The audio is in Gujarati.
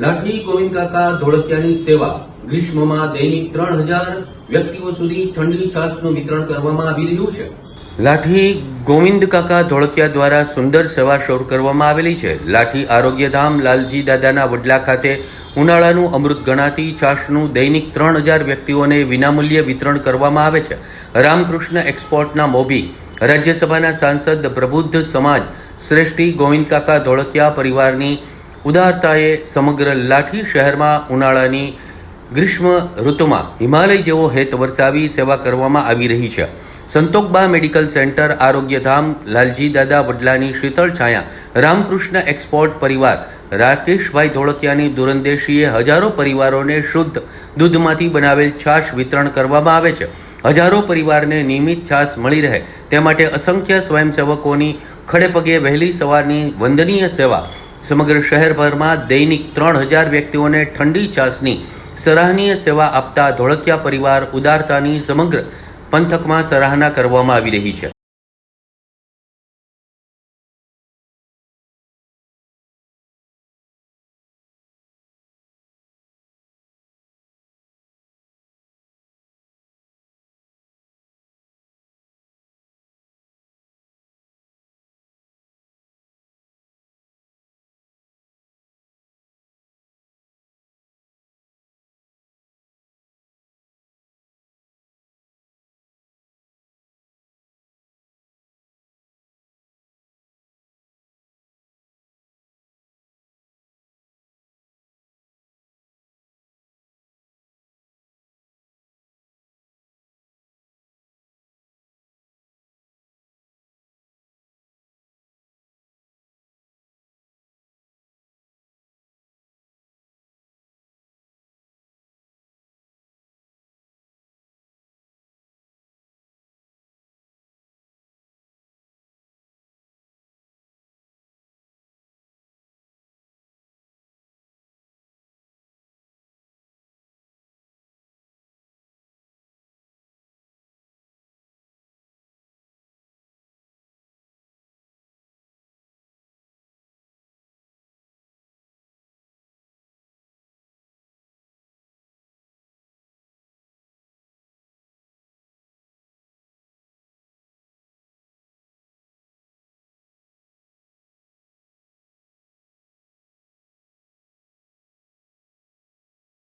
લાઠી ગોવિંદ કાકા ધોળકિયાની સેવા. ગ્રીષ્મમાં દૈનિક ત્રણ હજાર વ્યક્તિઓ સુધી ઠંડી છાશનું વિતરણ કરવામાં આવી રહ્યું છે. લાઠી ગોવિંદ કાકા ધોળકિયા દ્વારા સુંદર સેવા શરૂ કરવામાં આવેલી છે. લાઠી આરોગ્યધામ લાલજી દાદાના વડલા ખાતે ઉનાળાનું અમૃત ગણાતી છાશનું દૈનિક ત્રણ હજાર વ્યક્તિઓને વિનામૂલ્યે વિતરણ કરવામાં આવે છે. રામકૃષ્ણ એક્સપોર્ટના મોભી. રાજ્યસભાના સાંસદ પ્રબુદ્ધ સમાજ શ્રેષ્ઠી ગોવિંદ કાકા ધોળકિયા પરિવારની ઉદારતાએ સમગ્ર લાઠી શહેરમાં ઉનાળાની ગ્રીષ્મ ઋતુમાં હિમાલય જેવો હેત વરસાવી સેવા કરવામાં આવી રહી છે. સંતોકબા મેડિકલ સેન્ટર, આરોગ્યધામ, લાલજી દાદા વડલાની શીતળ છાયા, રામકૃષ્ણ એક્સપોર્ટ પરિવાર, રાકેશભાઈ ધોળકિયાની દુરંદેશીએ હજારો પરિવારોને શુદ્ધ દૂધમાંથી બનાવેલ છાશ વિતરણ કરવામાં આવે છે. હજારો પરિવારને નિયમિત છાશ મળી રહે, તે માટે અસંખ્ય સ્વયંસેવકોની ખડેપગે વહેલી સવારની વંદનીય સેવા સમગ્ર શહેરભરમાં દૈનિક ત્રણ હજાર વ્યક્તિઓને ઠંડી છાસની સરાહનીય સેવા આપતા ધોળકિયા પરિવાર ઉદારતાની સમગ્ર પંથકમાં સરાહના કરવામાં આવી રહી છે.